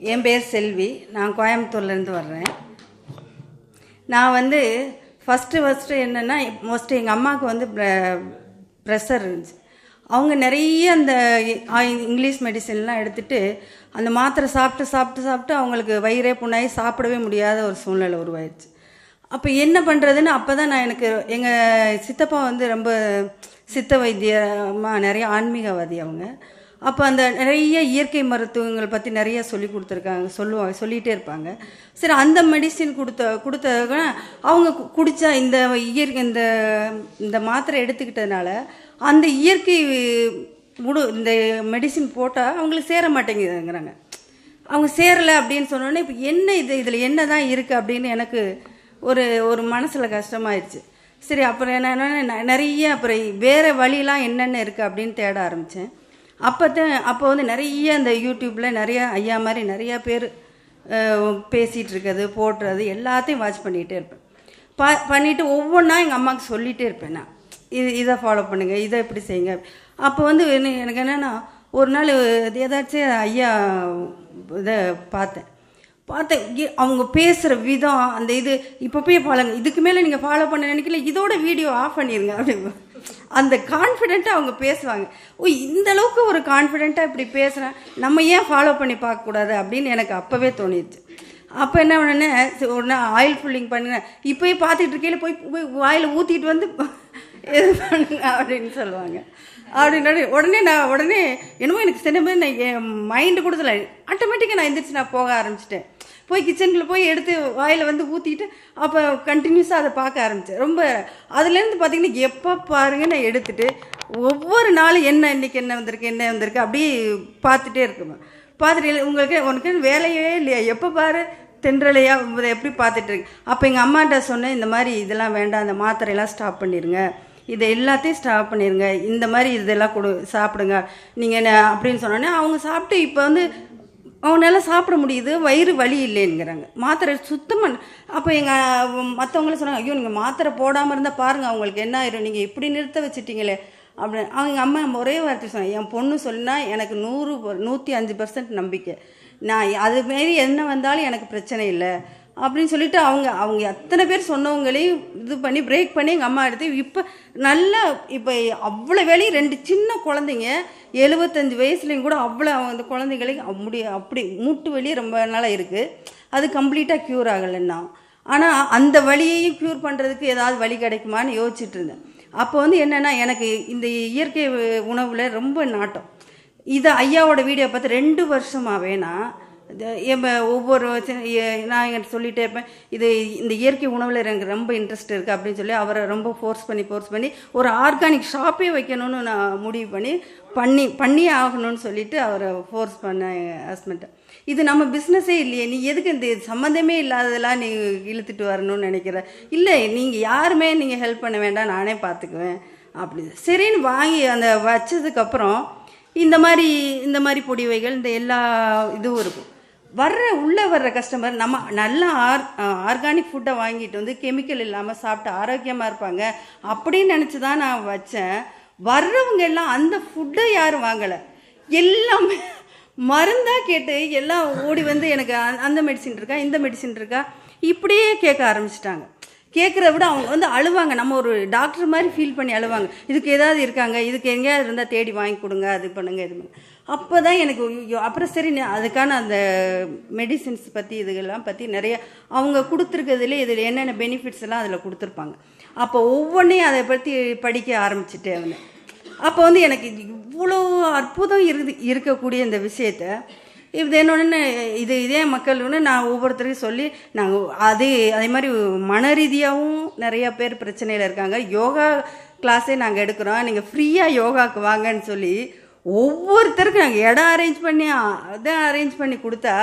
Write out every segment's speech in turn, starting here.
என் பேர் செல்வி. நான் கோயம்புத்தூர்லேருந்து வர்றேன். நான் வந்து ஃபஸ்ட்டு ஃபஸ்ட்டு என்னென்னா மோஸ்ட்லி எங்கள் அம்மாவுக்கு வந்து ப்ரெஷர் இருந்துச்சு. அவங்க நிறைய அந்த ஆ- இங்கிலீஷ் மெடிசன்லாம் எடுத்துகிட்டு அந்த மாத்திரை சாப்பிட்டு சாப்பிட்டு சாப்பிட்டு அவங்களுக்கு வயிறே புண்ணாகி சாப்பிடவே முடியாத ஒரு சூழ்நிலை உருவாயிடுச்சு அப்போ என்ன பண்ணுறதுன்னு அப்போ தான் நான் எனக்கு எங்கள் சித்தப்பா வந்து ரொம்ப சித்த வைத்தியமாக நிறைய ஆன்மீகவாதி அவங்க. அப்போ அந்த நிறைய இயற்கை மருத்துவங்கள் பற்றி நிறைய சொல்லி கொடுத்துருக்காங்க சொல்லுவாங்க சொல்லிகிட்டே இருப்பாங்க. சரி அந்த மெடிசின் கொடுத்த கொடுத்த அவங்க கு- இந்த இயற்கை இந்த இந்த மாத்திரை எடுத்துக்கிட்டதுனால அந்த இயற்கை முடு இந்த மெடிசின் போட்டால் அவங்களுக்கு சேர மாட்டேங்குதுங்கிறாங்க. அவங்க சேரலை அப்படின்னு சொன்னோடனே இப்போ என்ன இது இதில் என்ன தான் இருக்குது அப்படின்னு எனக்கு ஒரு ஒரு மனசில் கஷ்டமாயிடுச்சு சரி அப்புறம் என்னென்னா நிறைய அப்புறம் வேறு வழிலாம் என்னென்ன இருக்குது அப்படின்னு தேட ஆரம்பித்தேன் அப்போ தான் அப்போ வந்து நிறைய இந்த யூடியூப்பில் நிறையா ஐயா மாதிரி நிறையா பேர் பேசிகிட்டு இருக்கிறது போடுறது எல்லாத்தையும் வாட்ச் பண்ணிகிட்டே இருப்பேன். ப பண்ணிவிட்டு ஒவ்வொன்றா எங்கள் அம்மாவுக்கு சொல்லிகிட்டே இருப்பேன் நான். இது இதை ஃபாலோ பண்ணுங்கள் இதை இப்படி செய்யுங்க. அப்போ வந்து எனக்கு என்னென்னா ஒரு நாள் இது ஏதாச்சும் ஐயா இதை பார்த்தேன். பார்த்தேன் அவங்க பேசுகிற விதம் அந்த இது இப்போ போய் பாருங்க இதுக்கு மேலே நீங்கள் ஃபாலோ பண்ண நினைக்கல இதோட வீடியோ ஆஃப் பண்ணிடுங்க அப்படின்னு. அந்த கான்ஃபிடென்ட்டாக அவங்க பேசுவாங்க. ஓ இந்த அளவுக்கு ஒரு கான்ஃபிடென்ட்டாக இப்படி பேசுகிறேன் நம்ம ஏன் ஃபாலோ பண்ணி பார்க்கக்கூடாது அப்படின்னு எனக்கு அப்போவே தோணிடுச்சு. அப்போ என்ன பண்ணேன்? சரி, ஒரு நாள் ஆயில் ஃபுல்லிங் பண்ணுங்க இப்போயே பார்த்துட்டு இருக்கையில போய் போய் வாயில் ஊற்றிட்டு வந்து இது பண்ணுங்க அப்படின்னு சொல்லுவாங்க. அப்படின்னு உடனே நான் உடனே என்னமோ எனக்கு சினிமா நான் என் மைண்டு கொடுத்துல ஆட்டோமேட்டிக்காக நான் எந்திரிச்சு நான் போக ஆரம்பிச்சிட்டேன். போய் கிச்சனில் போய் எடுத்து வாயில் வந்து ஊற்றிட்டு அப்போ கண்டினியூஸாக அதை பார்க்க ஆரம்பித்தேன் ரொம்ப அதுலேருந்து பார்த்தீங்கன்னா எப்போ பாருங்க நான் எடுத்துகிட்டு ஒவ்வொரு நாளும் என்ன இன்னைக்கு என்ன வந்திருக்கு என்ன வந்திருக்கு அப்படியே பார்த்துட்டே இருக்குவேன் பார்த்துட்டு உங்களுக்கு உனக்கு வேலையே இல்லையா? எப்போ பாரு தென்றலையா? இதை எப்படி பார்த்துட்டு இருக்கு? அப்போ எங்கள் அம்மாட்ட சொன்னேன் இந்த மாதிரி இதெல்லாம் வேண்டாம் அந்த மாத்திரையெல்லாம் ஸ்டாப் பண்ணிடுங்க இதை எல்லாத்தையும் ஸ்டாப் பண்ணிடுங்க இந்த மாதிரி இதெல்லாம் கொடு சாப்பிடுங்க. நீங்கள் என்ன அப்படின்னு சொன்னோன்னே அவங்க சாப்பிட்டு இப்போ வந்து அவனால் சாப்பிட முடியுது வயிறு வலி இல்லைங்கிறாங்க. மாத்திரை சுத்தமாக அப்போ எங்கள் மற்றவங்கள சொன்னாங்க ஐயோ நீங்கள் மாத்திரை போடாமல் இருந்தால் பாருங்கள் அவங்களுக்கு என்ன ஆயிரும்? நீங்கள் இப்படி நிறுத்த வச்சிட்டீங்களே. அப்படின்னு. அவங்க அம்மா ஒரே வார்த்தை சொன்னாங்க என் பொண்ணு சொன்னால் எனக்கு நூறு நூற்றி அஞ்சு பர்சன்ட் நம்பிக்கை. நான் அதுமாரி என்ன வந்தாலும் எனக்கு பிரச்சனை இல்லை. அப்படின்னு சொல்லிட்டு அவங்க அவங்க எத்தனை பேர் சொன்னவங்களையும் இது பண்ணி பிரேக் பண்ணி எங்கள் அம்மா எடுத்து இப்போ நல்லா இப்போ அவ்வளோ வேலையும் ரெண்டு சின்ன குழந்தைங்க எழுபத்தஞ்சு வயசுலேயும் கூட அவ்வளோ அந்த குழந்தைங்களுக்கு அப்படி அப்படி மூட்டு வலி ரொம்ப நாளாக இருக்குது அது கம்ப்ளீட்டாக க்யூர் ஆகலைன்னா. ஆனால் அந்த வழியையும் க்யூர் பண்ணுறதுக்கு ஏதாவது வழி கிடைக்குமான்னு யோசிச்சுட்டு இருந்தேன். அப்போ வந்து என்னென்னா எனக்கு இந்த இயற்கை உணவில் ரொம்ப நாட்டம். இதை ஐயாவோட வீடியோ பார்த்து ரெண்டு வருஷமாக நான் ஒவ்வொரு நான் என்கிட்ட சொல்லிட்டே இருப்பேன் இது இந்த இயற்கை உணவில் எனக்கு ரொம்ப இன்ட்ரெஸ்ட் இருக்குது அப்படின்னு சொல்லி அவரை ரொம்ப ஃபோர்ஸ் பண்ணி ஃபோர்ஸ் பண்ணி ஒரு ஆர்கானிக் ஷாப்பே வைக்கணும்னு நான் முடிவு பண்ணி பண்ணி பண்ணியே ஆகணும்னு சொல்லிட்டு அவரை ஃபோர்ஸ் பண்ண ஹஸ்பண்ட்டை இது நம்ம பிஸ்னஸே இல்லையே நீ எதுக்கு இந்த சம்மந்தமே இல்லாததெல்லாம் நீ இழுத்துட்டு வரணும்னு நினைக்கிற? இல்லை நீங்கள் யாருமே நீங்கள் ஹெல்ப் பண்ண வேண்டாம் நானே பார்த்துக்குவேன் அப்படி சரின்னு வாங்கி அந்த வச்சதுக்கப்புறம் இந்த மாதிரி இந்த மாதிரி பொடிவைகள் இந்த எல்லா இதுவும் இருக்கும். வர்ற உள்ளே வர்ற கஸ்டமர் நம்ம நல்ல ஆர் ஆர்கானிக் ஃபுட்டை வாங்கிட்டு வந்து கெமிக்கல் இல்லாமல் சாப்பிட்டு ஆரோக்கியமாக இருப்பாங்க. அப்படின்னு நினச்சி தான் நான் வச்சேன். வர்றவங்க எல்லாம் அந்த ஃபுட்டை யாரும் வாங்கலை. எல்லாமே மருந்தாக கேட்டு எல்லாம் ஓடி வந்து எனக்கு அந்த- அந்த மெடிசின் இருக்கா இந்த மெடிசின் இருக்கா இப்படியே கேட்க ஆரம்பிச்சிட்டாங்க. கேட்குறத விட அவங்க வந்து அழுவாங்க. நம்ம ஒரு டாக்டர் மாதிரி ஃபீல் பண்ணி அழுவாங்க. இதுக்கு ஏதாவது இருக்காங்க. இதுக்கு எங்கேயாவது இருந்தால் தேடி வாங்கி கொடுங்க அது பண்ணுங்க இது பண்ணுங்க. அப்போ தான் எனக்கு ஐயோ, அப்புறம் சரி நான் அதுக்கான அந்த மெடிசின்ஸ் பற்றி இதுகெல்லாம் பற்றி நிறைய அவங்க கொடுத்துருக்கிறதுல இதில் என்னென்ன பெனிஃபிட்ஸ் எல்லாம் அதில் கொடுத்துருப்பாங்க. அப்போ ஒவ்வொன்றையும் அதை பற்றி படிக்க ஆரம்பிச்சுட்டேன் அவனை. அப்போ வந்து எனக்கு இவ்வளோ அற்புதம் இரு இருக்கக்கூடிய இந்த விஷயத்த இது என்னொன்று இது இதே மக்கள்னு நான் ஒவ்வொருத்தரையும் சொல்லி நாங்கள் அது அதே மாதிரி மன ரீதியாகவும் நிறைய பேர் பிரச்சனையில் இருக்காங்க. யோகா கிளாஸே நாங்கள் எடுக்கிறோம். நீங்கள் ஃப்ரீயாக யோகாவுக்கு வாங்கன்னு சொல்லி ஒவ்வொருத்தருக்கும் நாங்கள் இடம் அரேஞ்ச் பண்ணி அதை அரேஞ்ச் பண்ணி கொடுத்தா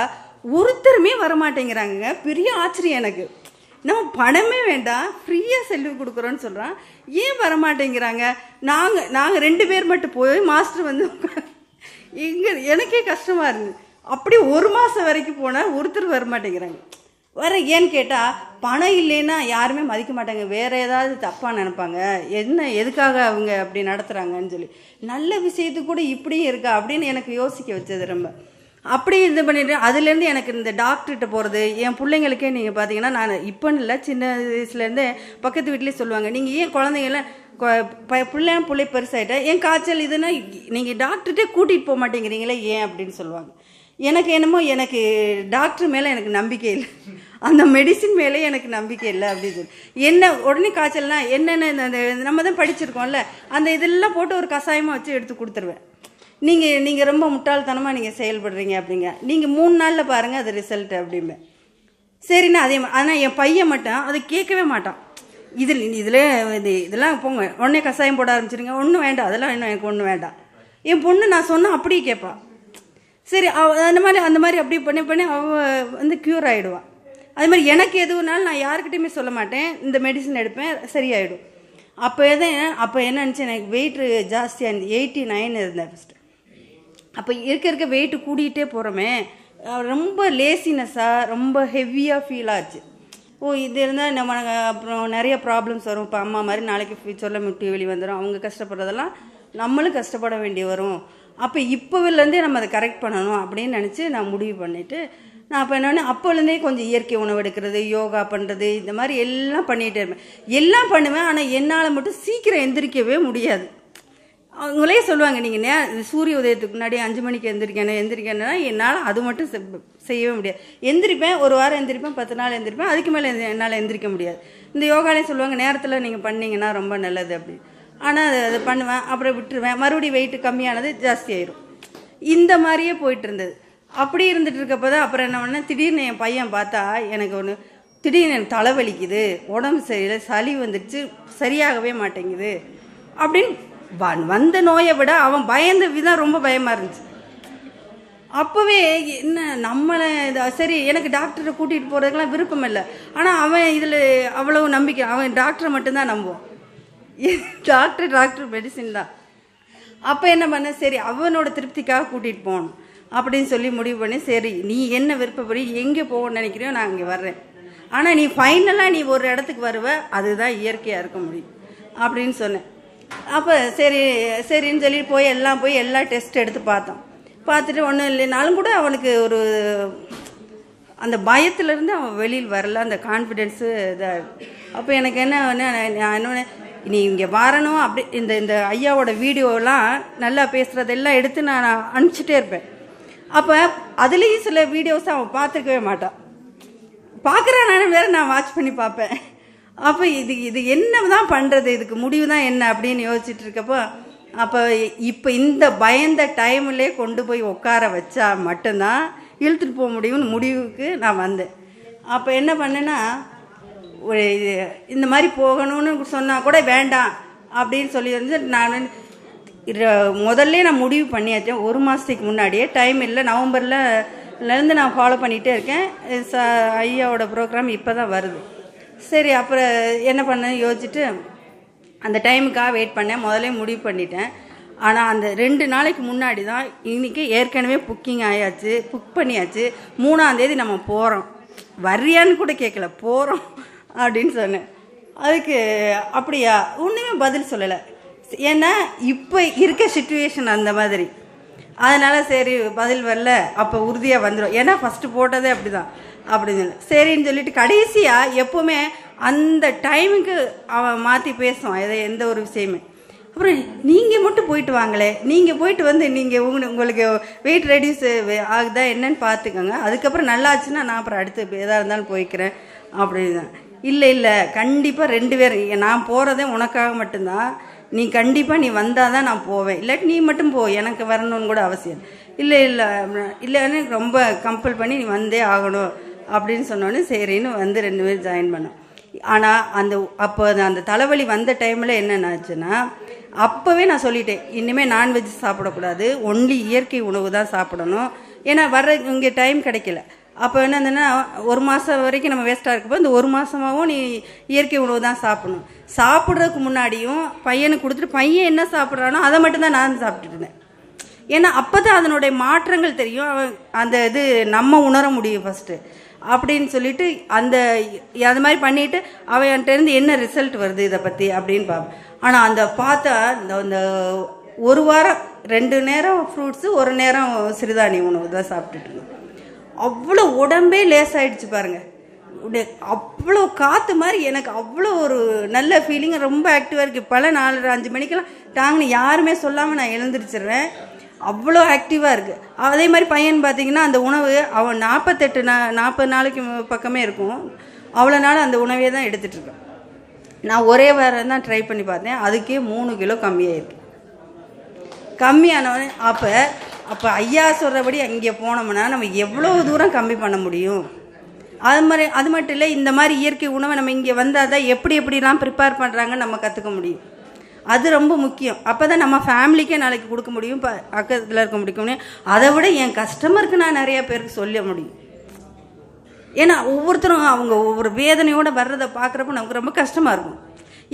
ஒருத்தருமே வரமாட்டேங்கிறாங்க பெரிய ஆச்சரியம் எனக்கு. நம்ம பணமே வேண்டாம். ஃப்ரீயாக செல்வி கொடுக்குறோன்னு சொல்கிறான் ஏன் வரமாட்டேங்கிறாங்க? நாங்கள் நாங்கள் ரெண்டு பேர் மட்டும் போய் மாஸ்டர் வந்து இங்கே எனக்கே கஷ்டமாக இருந்தது அப்படி ஒரு மாதம் வரைக்கும் போனால் ஒருத்தர் வர மாட்டேங்கிறாங்க. வர ஏன்னு கேட்டால் பணம் இல்லைன்னா யாருமே மதிக்க மாட்டாங்க. வேறு ஏதாவது தப்பாக நினைப்பாங்க. என்ன எதுக்காக அவங்க அப்படி நடத்துகிறாங்கன்னு சொல்லி. நல்ல விஷயத்துக்கு கூட இப்படியும் இருக்கா அப்படின்னு எனக்கு யோசிக்க வச்சது ரொம்ப. அப்படி இது பண்ணிட்டு அதுலேருந்து எனக்கு இந்த டாக்டர்கிட்ட போகிறது என் பிள்ளைங்களுக்கே நீங்கள் பார்த்தீங்கன்னா நான் இப்போன்னு இல்லை சின்ன வயசுலேருந்தே பக்கத்து வீட்லேயே சொல்லுவாங்க. நீங்கள் ஏன் குழந்தைங்களாம் பிள்ளை பிள்ளை பெருசாகிட்டா என் காய்ச்சல் இதுன்னா நீங்கள் டாக்டர்கிட்டே கூட்டிகிட்டு போக மாட்டேங்கிறீங்களே ஏன் அப்படின்னு சொல்லுவாங்க. எனக்கு என்னமோ எனக்கு டாக்டர் மேலே எனக்கு நம்பிக்கை இல்லை. அந்த மெடிசின் மேலே எனக்கு நம்பிக்கை இல்லை அப்படின்னு சொல்லி. என்ன உடனே காய்ச்சல்னா என்னென்ன இந்த- நம்ம தான் படிச்சிருக்கோம்ல அந்த இதெல்லாம் போட்டு ஒரு கஷாயமாக வச்சு எடுத்து கொடுத்துருவேன். நீங்கள் நீங்கள் ரொம்ப முட்டாள்தனமாக நீங்கள் செயல்படுறீங்க அப்படிங்க. நீங்கள் மூணு நாளில் பாருங்கள் அது ரிசல்ட் அப்படிம்பேன் சரிண்ணா அதே மாதிரி ஆனால் என் பையன் மட்டும் அதை கேட்கவே மாட்டான். இதில் இதில் இது இதெல்லாம் போங்க. உடனே கஷாயம் போட ஆரம்பிச்சிருங்க. ஒன்றும் வேண்டாம். அதெல்லாம் இன்னும் எனக்கு ஒன்றும் வேண்டாம். என் பொண்ணு நான் சொன்னால் அப்படியே கேட்பான் சரி அவ அந்த மாதிரி அந்த மாதிரி அப்படி பண்ணி பண்ணி அவள் வந்து க்யூர் ஆகிடுவான் அது மாதிரி எனக்கு எதுவுனாலும் நான் யாருக்கிட்டையுமே சொல்ல மாட்டேன். இந்த மெடிசன் எடுப்பேன் சரியாயிடும். அப்போ எதை அப்போ என்ன நினச்சேன் எனக்கு வெயிட் ஜாஸ்தியாக இருந்து எயிட்டி நைன் இருந்தேன் ஃபஸ்ட்டு அப்போ இருக்க இருக்க வெயிட்டு கூடிக்கிட்டே போகிறோமே ரொம்ப லேசினஸ்ஸாக ரொம்ப ஹெவியாக ஃபீல் ஆச்சு. ஓ இது இருந்தால் நம்ம அப்புறம் நிறைய ப்ராப்ளம்ஸ் வரும். இப்போ அம்மா மாதிரி நாளைக்கு ஃபியூச்சரில் முட்டி வெளி வந்துடும் அவங்க கஷ்டப்படுறதெல்லாம் நம்மளும் கஷ்டப்பட வேண்டி வரும். அப்போ இப்போவிலேருந்தே நம்ம அதை கரெக்ட் பண்ணணும் அப்படின்னு நினச்சி நான் முடிவு பண்ணிவிட்டு நான் அப்போ என்னென்னா அப்போலேருந்தே கொஞ்சம் இயற்கை உணவு எடுக்கிறது யோகா பண்ணுறது இந்த மாதிரி எல்லாம் பண்ணிகிட்டே இருப்பேன். எல்லாம் பண்ணுவேன் ஆனால் என்னால் மட்டும் சீக்கிரம் எந்திரிக்கவே முடியாது. அவங்களே சொல்லுவாங்க நீங்கள் நே சூரிய உதயத்துக்கு முன்னாடி அஞ்சு மணிக்கு எந்திரிக்கணும் எந்திரிக்கணும்னா என்னால் அது மட்டும் செ- செய்யவே முடியாது. எந்திரிப்பேன் ஒரு வாரம் எந்திரிப்பேன் பத்து நாள் எந்திரிப்பேன் அதுக்கு மேலே என்னால் எந்திரிக்க முடியாது. இந்த யோகாலையும் சொல்லுவாங்க நேரத்தில் நீங்கள் பண்ணிங்கன்னா ரொம்ப நல்லது அப்படின்னு. ஆனால் அது அதை பண்ணுவேன் அப்புறம் விட்டுருவேன். மறுபடியும் வெயிட்டு கம்மியானது ஜாஸ்தி ஆயிரும். இந்த மாதிரியே போயிட்டு இருந்தது. அப்படி இருந்துட்டு இருக்கப்போ தான் அப்புறம் என்ன பண்ணேன்? திடீர்னு என் பையன் பார்த்தா எனக்கு ஒன்று திடீர்னு எனக்கு தலைவலிக்குது உடம்பு சரியில்லை சளி வந்துடுச்சு சரியாகவே மாட்டேங்குது அப்படின்னு வந்த நோயை விட அவன் பயந்த விதம் ரொம்ப பயமாக இருந்துச்சு. அப்போவே என்ன நம்மளை சரி எனக்கு டாக்டரை கூட்டிகிட்டு போகிறதுக்கெலாம் விருப்பம் இல்லை. ஆனால் அவன் இதில் அவ்வளவு நம்பிக்கை அவன் டாக்டரை மட்டும்தான் நம்புவான். டாக்டர் டாக்டர் மெடிசின் தான். அப்போ என்ன பண்ண? சரி அவனோட திருப்திக்காக கூட்டிகிட்டு போகணும். அப்படின்னு சொல்லி முடிவு பண்ணி சரி நீ என்ன விருப்பப்படி எங்கே போகணும்னு நினைக்கிறியோ நான் அங்கே வர்றேன். ஆனால் நீ ஃபைனலாக நீ ஒரு இடத்துக்கு வருவ அதுதான் இயற்கையாக இருக்க முடியும். அப்படின்னு சொன்னேன். அப்போ சரி சரின்னு சொல்லி போய் எல்லாம் போய் எல்லா டெஸ்ட் எடுத்து பார்த்தோம். பார்த்துட்டு ஒன்றும் இல்லைனாலும் கூட அவனுக்கு ஒரு அந்த பயத்துலேருந்து அவன் வெளியில் வரல அந்த கான்ஃபிடென்ஸு இதாக அப்போ எனக்கு என்ன நான் என்ன நீ இங்கே வரணும் அப்படி இந்த இந்த ஐயாவோட வீடியோலாம் நல்லா பேசுகிறதெல்லாம் எடுத்து நான் அனுப்பிச்சிட்டே இருப்பேன். அப்போ அதுலேயும் சில வீடியோஸ் அவன் பார்த்துருக்கவே மாட்டான். பார்க்குறான் நான் வேறு நான் வாட்ச் பண்ணி பார்ப்பேன். அப்போ இது இது என்ன தான் பண்ணுறது இதுக்கு முடிவு தான் என்ன அப்படின்னு யோசிச்சுட்டு இருக்கப்போ அப்போ இப்போ இந்த பயந்த டைம்லேயே கொண்டு போய் உட்கார வச்சா மட்டும்தான் இழுத்துட்டு போக முடியும்னு முடிவுக்கு நான் வந்தேன். அப்போ என்ன பண்ணேன்னா ஒரு இது- இந்த மாதிரி போகணும்னு சொன்னால் கூட வேண்டாம் அப்படின்னு சொல்லி வந்து நான் முதல்ல நான் முடிவு பண்ணியாச்சேன் ஒரு மாதத்துக்கு முன்னாடியே டைம் இல்லை. நவம்பரில் இருந்து நான் ஃபாலோ பண்ணிகிட்டே இருக்கேன். ச ஐயாவோட ப்ரோக்ராம் இப்போ தான் வருது. சரி அப்புறம் என்ன பண்ண யோசிச்சுட்டு அந்த டைமுக்காக வெயிட் பண்ணேன். முதல்ல முடிவு பண்ணிட்டேன். ஆனால் அந்த ரெண்டு நாளைக்கு முன்னாடி தான் இன்றைக்கி ஏற்கனவே புக்கிங் ஆயாச்சு. புக் பண்ணியாச்சு. மூணாந்தேதி நம்ம போகிறோம் வர்றியான்னு கூட கேட்கல போகிறோம் அப்படின்னு சொன்னேன். அதுக்கு அப்படியா? ஒன்றுமே பதில் சொல்லலை. ஏன்னா இப்போ இருக்க சுச்சுவேஷன் அந்த மாதிரி. அதனால் சரி பதில் வரல. அப்போ உறுதியாக வந்துடும் ஏன்னா ஃபஸ்ட்டு போட்டதே அப்படி தான் அப்படின்னு சொல்லி சரின்னு சொல்லிட்டு கடைசியாக எப்போவுமே அந்த டைமுக்கு அவன் மாற்றி பேசுவான். எதை எந்த ஒரு விஷயமே. அப்புறம் நீங்கள் மட்டும் போயிட்டு வாங்களே. நீங்கள் போயிட்டு வந்து நீங்கள் உங்க உங்களுக்கு வெயிட் ரெடியூஸ் ஆகுதா என்னன்னு பார்த்துக்கோங்க அதுக்கப்புறம் நல்லாச்சுன்னா நான் அப்புறம் அடுத்து எதாக இருந்தாலும் போய்க்கிறேன். அப்படின்னு இல்லை இல்லை. கண்டிப்பாக ரெண்டு பேரும் நான் போகிறதே உனக்காக மட்டும்தான். நீ கண்டிப்பாக நீ வந்தால் தான் நான் போவேன். இல்லாட்டி நீ மட்டும் போ. எனக்கு வரணும்னு கூட அவசியம் இல்லை. இல்லை இல்லைன்னு ரொம்ப கம்பல் பண்ணி நீ வந்தே ஆகணும் அப்படின்னு சொன்னோன்னே சரின்னு வந்து ரெண்டு பேரும் ஜாயின் பண்ணோம். ஆனால் அந்த அப்போ அந்த தலைவலி வந்த டைமில் என்னென்னாச்சுன்னா அப்போவே நான் சொல்லிட்டேன். இனிமேல் நான்வெஜ் சாப்பிடக்கூடாது. ஒன்லி இயற்கை உணவு தான் சாப்பிடணும். ஏன்னா வர்ற இங்கே டைம் கிடைக்கல. அப்போ என்னதுன்னா ஒரு மாதம் வரைக்கும் நம்ம வேஸ்ட்டாக இருக்கப்போ இந்த ஒரு மாதமாகவும் நீ இயற்கை உணவு தான் சாப்பிடணும். சாப்பிட்றதுக்கு முன்னாடியும் பையனுக்கு கொடுத்துட்டு பையன் என்ன சாப்பிட்றானோ அதை மட்டும்தான் நான் சாப்பிட்டுட்டு இருந்தேன். ஏன்னா அப்போ தான் அதனுடைய மாற்றங்கள் தெரியும். அவன் அந்த இது நம்ம உணர முடியும் ஃபஸ்ட்டு அப்படின்னு சொல்லிட்டு அந்த அது மாதிரி பண்ணிட்டு அவன் என்ன ரிசல்ட் வருது இதை பற்றி அப்படின்னு பார்ப்பேன் ஆனால் அந்த பார்த்தா இந்த அந்த ஒரு வாரம் ரெண்டு நேரம் ஃப்ரூட்ஸு ஒரு நேரம் சிறுதானிய உணவு தான் சாப்பிட்டுட்டு இருந்தோம். அவ்வளோ உடம்பே லேசாயிடுச்சு பாருங்கள் உடைய அவ்வளோ காற்று மாதிரி எனக்கு அவ்வளோ ஒரு நல்ல ஃபீலிங் ரொம்ப ஆக்டிவாக இருக்குது பல நாலு அஞ்சு மணிக்கெல்லாம் டாங்னு யாருமே சொல்லாமல் நான் எழுந்திரிச்சிடுறேன். அவ்வளோ ஆக்டிவாக இருக்குது அதே மாதிரி பையன் பார்த்தீங்கன்னா அந்த உணவு அவன் நாற்பத்தெட்டு நா நாற்பது நாளைக்கு பக்கமே இருக்கும். அவ்வளோ நாள் அந்த உணவே தான் எடுத்துகிட்டுருக்கும் நான் ஒரே வாரம் தான் ட்ரை பண்ணி பார்த்தேன். அதுக்கே மூணு கிலோ கம்மியாயிருக்கு. கம்மியானவனே அப்போ அப்போ ஐயா சொல்கிறபடி அங்கே போனோம்னா நம்ம எவ்வளோ தூரம் கம்மி பண்ண முடியும்? அது மாதிரி அது மட்டும் இல்லை இந்த மாதிரி இயற்கை உணவை நம்ம இங்கே வந்தால் தான் எப்படி எப்படிலாம் ப்ரிப்பேர் பண்ணுறாங்கன்னு நம்ம கற்றுக்க முடியும். அது ரொம்ப முக்கியம். அப்போ தான் நம்ம ஃபேமிலிக்கே நாளைக்கு கொடுக்க முடியும் இப்போ பக்கத்தில் இருக்க முடியும். அதை விட என் கஸ்டமருக்கு நான் நிறைய பேருக்கு சொல்ல முடியும். ஏன்னா ஒவ்வொருத்தரும் அவங்க ஒவ்வொரு வேதனையோடு வர்றதை பார்க்குறப்ப நமக்கு ரொம்ப கஷ்டமாக இருக்கும்.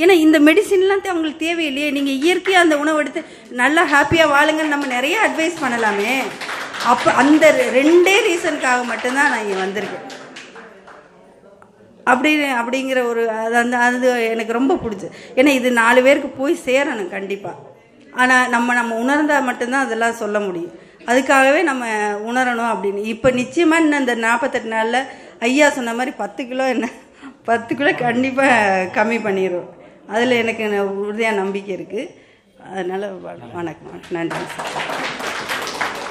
ஏன்னா இந்த மெடிசின்லாம் அவங்களுக்கு தேவையில்லையே. நீங்கள் இயற்கையாக அந்த உணவு எடுத்து நல்லா ஹாப்பியாக வாழுங்கன்னு நம்ம நிறைய அட்வைஸ் பண்ணலாமே. அப்போ அந்த ரெண்டே ரீசனுக்காக மட்டும்தான் நான் இங்கே வந்திருக்கேன். அப்படி அப்படிங்கிற ஒரு அது அந்த அது எனக்கு ரொம்ப பிடிச்சி. ஏன்னா இது நாலு பேருக்கு போய் சேரணும் கண்டிப்பாக ஆனால் நம்ம நம்ம உணர்ந்தால் மட்டும்தான் அதெல்லாம் சொல்ல முடியும். அதுக்காகவே நம்ம உணரணும் அப்படின்னு. இப்போ நிச்சயமாக இன்னும் இந்த நாற்பத்தெட்டு நாளில் ஐயா சொன்ன மாதிரி பத்து கிலோ என்ன பத்து கிலோ கண்டிப்பாக கம்மி பண்ணிடுவோம் அதில் எனக்கு உறுதியாக நம்பிக்கை இருக்குது அதனால் வணக்கம். நன்றி சார்.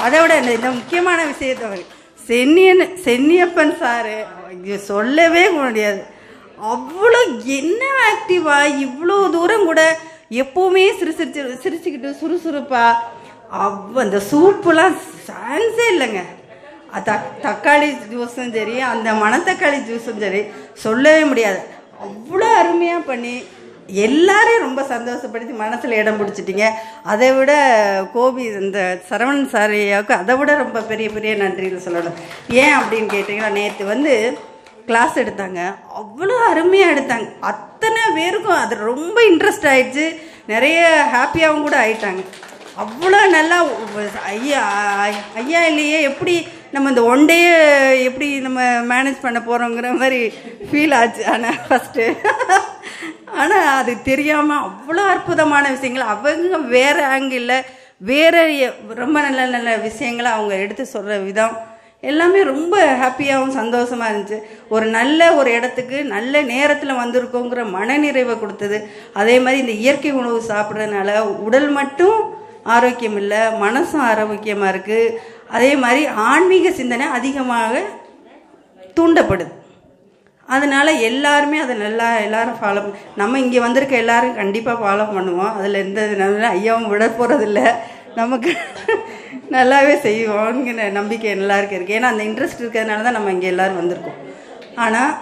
அதை விட இந்த முக்கியமான விஷயத்தை சென்னியன் சென்னியப்பன் சாரு சொல்லவே முடியாது. அவ்வளோ என்ன ஆக்டிவா இவ்வளோ தூரம் கூட எப்போவுமே சிரி சிரிச்சு சிரிச்சுக்கிட்டு சுறுசுறுப்பாக அவ் அந்த சூப்புலாம் சான்ஸே இல்லைங்க. அது தக் தக்காளி ஜூஸும் சரி அந்த மணத்தக்காளி ஜூஸும் சரி சொல்லவே முடியாது. அவ்வளோ அருமையாக பண்ணி எல்லாரையும் ரொம்ப சந்தோஷப்படுத்தி மனசில் இடம் பிடிச்சிட்டிங்க. அதை விட கோபி இந்த சரவணன் சாரியாவுக்கு அதை விட ரொம்ப பெரிய பெரிய நன்றின்னு சொல்லணும். ஏன் அப்படின்னு கேட்டிங்கன்னா நேற்று வந்து கிளாஸ் எடுத்தாங்க. அவ்வளோ அருமையாக எடுத்தாங்க. அத்தனை பேருக்கும் அது ரொம்ப இன்ட்ரெஸ்ட் ஆயிடுச்சு. நிறைய ஹாப்பியாகவும் கூட ஆயிட்டாங்க. அவ்வளோ நல்லா ஐயா ஐயா இல்லையே எப்படி நம்ம இந்த ஒன் டே எப்படி நம்ம மேனேஜ் பண்ண போகிறோங்கிற மாதிரி ஃபீல் ஆச்சு. ஆனால் ஃபஸ்ட்டு ஆனால் அது தெரியாமல் அவ்வளோ அற்புதமான விஷயங்கள். அவங்க வேறு ஆங்கிளில் வேறு ரொம்ப நல்ல நல்ல விஷயங்களை அவங்க எடுத்து சொல்கிற விதம் எல்லாமே ரொம்ப ஹாப்பியாகவும் சந்தோஷமாக இருந்துச்சு. ஒரு நல்ல ஒரு இடத்துக்கு நல்ல நேரத்தில் வந்திருக்கோங்கிற மனநிறைவை கொடுத்தது. அதே மாதிரி இந்த இயற்கை உணவு சாப்பிட்றதுனால உடல் மட்டும் ஆரோக்கியம் இல்லை மனசும் ஆரோக்கியமாக இருக்குது அதே மாதிரி ஆன்மீக சிந்தனை அதிகமாக தூண்டப்படுது. அதனால் எல்லாருமே அதை நல்லா எல்லாரும் ஃபாலோ நம்ம இங்கே வந்திருக்க எல்லாரும் கண்டிப்பாக ஃபாலோ பண்ணுவோம். அதில் எந்த நல்ல ஐயாவும் விட போகிறதில்ல நமக்கு நல்லாவே செய்வோங்கிற நம்பிக்கை எல்லாருக்கும் இருக்குது ஏன்னா அந்த இன்ட்ரெஸ்ட் இருக்கிறதுனால தான் நம்ம இங்கே எல்லோரும் வந்திருக்கோம். ஆனால்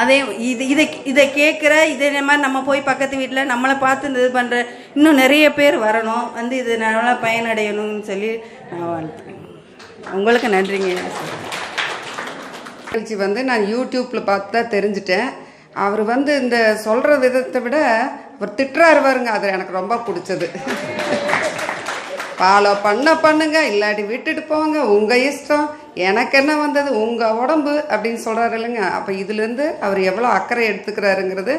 அதே இது இதை இதை கேட்குற இதே மாதிரி நம்ம போய் பக்கத்து வீட்டில் நம்மளை பார்த்து இந்த இது பண்ணுற இன்னும் நிறைய பேர் வரணும். வந்து இது நல்லா பயனடையணும்னு சொல்லி நான் வாழ்த்துறேன். உங்களுக்கு நன்றிங்க. நிகழ்ச்சி வந்து நான் யூடியூப்பில் பார்த்து தான் தெரிஞ்சுட்டேன். அவர் வந்து இந்த சொல்கிற விதத்தை விட அவர் திட்டுறாரு பாருங்க. அது எனக்கு ரொம்ப பிடிச்சது. ஃபாலோ பண்ண பண்ணுங்க இல்லாட்டி விட்டுட்டு போங்க. உங்கள் இஷ்டம். எனக்கு என்ன வந்தது? உங்கள் உடம்பு அப்படின்னு சொல்கிறாரு இல்லைங்க. அப்போ இதுலேருந்து அவர் எவ்வளோ அக்கறை எடுத்துக்கிறாருங்கிறது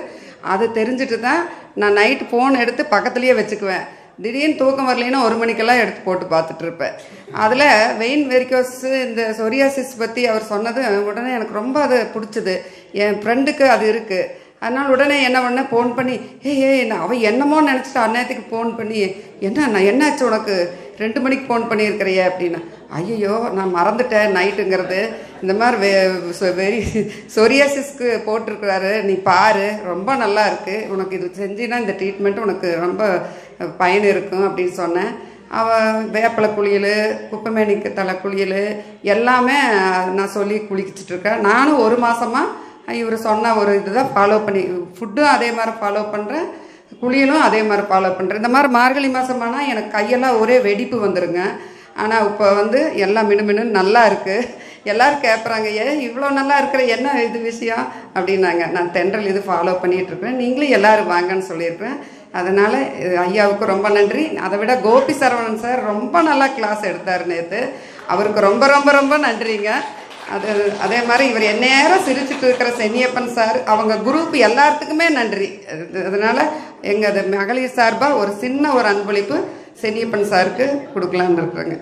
அது தெரிஞ்சுட்டு தான் நான் நைட்டு ஃபோன் எடுத்து பக்கத்துலேயே வச்சுக்குவேன். திடீர்னு தூக்கம் வரலைன்னா ஒரு மணிக்கெல்லாம் எடுத்து போட்டு பார்த்துட்டு இருப்பேன். அதில் வெயின் வெரிகோஸ் இந்த சொரியாசிஸ் பற்றி அவர் சொன்னது உடனே எனக்கு ரொம்ப அது பிடிச்சது. என் ஃப்ரெண்டுக்கு அது இருக்குது அதனால் உடனே என்ன பண்ண ஃபோன் பண்ணி ஏ ஏ நான் அவள் என்னமோ நினச்சிட்டு அந்நேரத்துக்கு ஃபோன் பண்ணி என்ன நான் என்னாச்சு உனக்கு? ரெண்டு மணிக்கு ஃபோன் பண்ணியிருக்கிறிய? அப்படின்னா ஐயோ நான் மறந்துட்டேன் நைட்டுங்கிறது இந்த மாதிரி வெ சொ- வெரி சொரியாசிஸ்க்கு போட்டிருக்கிறாரு. நீ பாரு ரொம்ப நல்லா இருக்குது உனக்கு இது செஞ்சினா இந்த ட்ரீட்மெண்ட் உனக்கு ரொம்ப பயன் இருக்கும் அப்படின்னு சொன்னேன். அவள் வேப்பலை குளியல் குப்பைமேனிக்கு தலை குளியல் எல்லாமே நான் சொல்லி குளிச்சிட்டு இருக்கேன். நானும் ஒரு மாதமாக இவர் சொன்ன ஒரு இதுதான் ஃபாலோ பண்ணி ஃபுட்டும் அதே மாதிரி ஃபாலோ பண்ணுறேன் குளியலும் அதே மாதிரி ஃபாலோ பண்ணுறேன் இந்த மாதிரி மார்கழி மாதமானால் எனக்கு கையெல்லாம் ஒரே வெடிப்பு வந்துடுங்க ஆனால் இப்போ வந்து எல்லாம் மினு நல்லா இருக்குது எல்லோரும் கேட்குறாங்க ஏன் இவ்வளோ நல்லா இருக்கிற என்ன இது விஷயம்? அப்படின்னாங்க. நான் தென்றல் இது ஃபாலோ பண்ணிகிட்ருக்கேன் நீங்களும் எல்லாரும் வாங்கன்னு சொல்லியிருக்கிறேன். அதனால் ஐயாவுக்கு ரொம்ப நன்றி. அதை விட கோபி சரவணன் சார் ரொம்ப நல்லா கிளாஸ் எடுத்தார் நேற்று அவருக்கு ரொம்ப ரொம்ப ரொம்ப நன்றிங்க. அது அதே மாதிரி இவர் எந்நேரம் சிரிச்சுட்டு இருக்கிற சென்னியப்பன் சார் அவங்க குரூப் எல்லாத்துக்குமே நன்றி. அதனால் எங்கள் அது மகளிர் சார்பாக ஒரு சின்ன ஒரு அன்பளிப்பு சென்னியப்பன் சாருக்கு கொடுக்கலான்னு இருக்கிறேங்க.